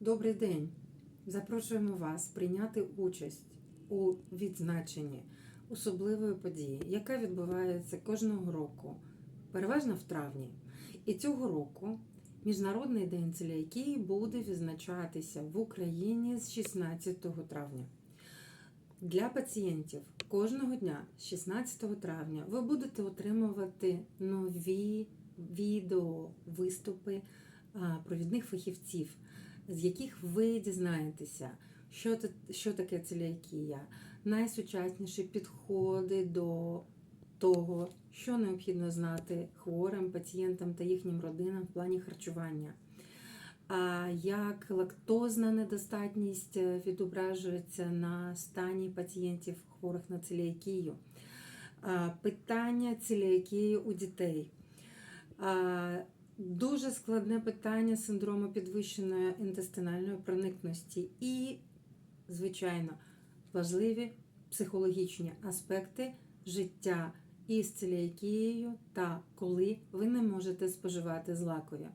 Добрий день! Запрошуємо вас прийняти участь у відзначенні особливої події, яка відбувається кожного року, переважно в травні. І цього року Міжнародний день целіакії буде відзначатися в Україні з 16 травня. Для пацієнтів кожного дня, з 16 травня, ви будете отримувати нові відео, виступи провідних фахівців, з яких ви дізнаєтеся, що, що таке целіакія, найсучасніші підходи до того, що необхідно знати хворим пацієнтам та їхнім родинам в плані харчування. Як лактозна недостатність е, відображується на стані пацієнтів хворих на целіакію, питання целіакії у дітей. Дуже складне питання синдрому підвищеної інтестинальної проникності і, звичайно, важливі психологічні аспекти життя із целіакією та коли ви не можете споживати злакові.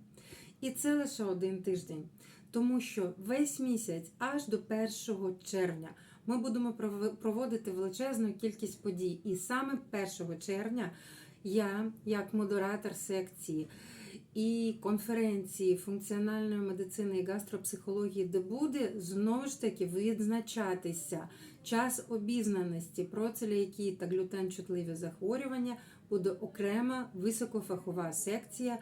І це лише один тиждень, тому що весь місяць, аж до 1 червня, ми будемо проводити величезну кількість подій. І саме 1 червня я, як модератор секції і конференції функціональної медицини і гастропсихології, де буде знову ж таки відзначатися час обізнаності про целіакії та глютен-чутливі захворювання, буде окрема високофахова секція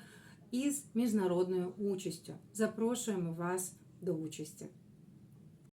із міжнародною участю. Запрошуємо вас до участі.